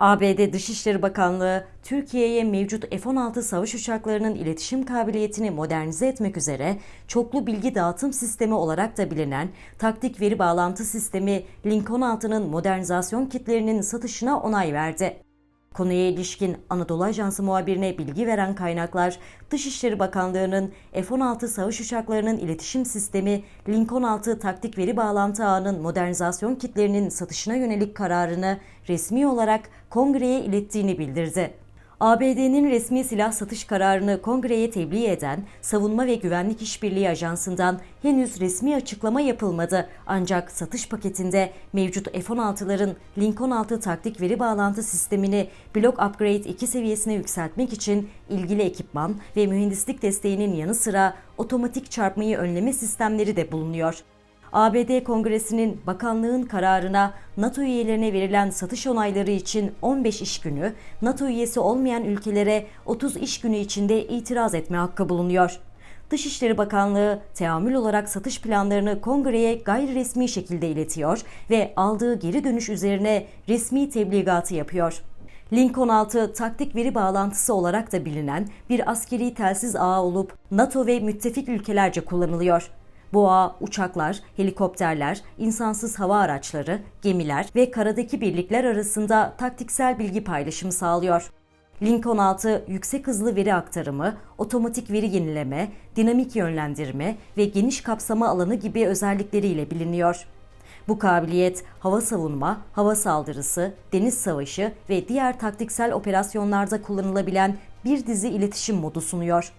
ABD Dışişleri Bakanlığı, Türkiye'ye mevcut F-16 savaş uçaklarının iletişim kabiliyetini modernize etmek üzere çoklu bilgi dağıtım sistemi olarak da bilinen taktik veri bağlantı sistemi Lincoln 6'nın modernizasyon kitlerinin satışına onay verdi. Konuya ilişkin Anadolu Ajansı muhabirine bilgi veren kaynaklar, Dışişleri Bakanlığı'nın F-16 savaş uçaklarının iletişim sistemi Lincoln 6 taktik veri bağlantı ağının modernizasyon kitlerinin satışına yönelik kararını resmi olarak kongreye ilettiğini bildirdi. ABD'nin resmi silah satış kararını kongreye tebliğ eden Savunma ve Güvenlik İşbirliği Ajansı'ndan henüz resmi açıklama yapılmadı. Ancak satış paketinde mevcut F-16'ların Lincoln 6 taktik veri bağlantı sistemini Block Upgrade 2 seviyesine yükseltmek için ilgili ekipman ve mühendislik desteğinin yanı sıra otomatik çarpmayı önleme sistemleri de bulunuyor. ABD Kongresi'nin bakanlığın kararına NATO üyelerine verilen satış onayları için 15 iş günü, NATO üyesi olmayan ülkelere 30 iş günü içinde itiraz etme hakkı bulunuyor. Dışişleri Bakanlığı teamül olarak satış planlarını kongreye gayri resmi şekilde iletiyor ve aldığı geri dönüş üzerine resmi tebligatı yapıyor. Lincoln 6 taktik veri bağlantısı olarak da bilinen bir askeri telsiz ağı olup NATO ve müttefik ülkelerce kullanılıyor. Ağ uçaklar, helikopterler, insansız hava araçları, gemiler ve karadaki birlikler arasında taktiksel bilgi paylaşımı sağlıyor. Lincoln 6 yüksek hızlı veri aktarımı, otomatik veri yenileme, dinamik yönlendirme ve geniş kapsama alanı gibi özellikleriyle biliniyor. Bu kabiliyet hava savunma, hava saldırısı, deniz savaşı ve diğer taktiksel operasyonlarda kullanılabilen bir dizi iletişim modu sunuyor.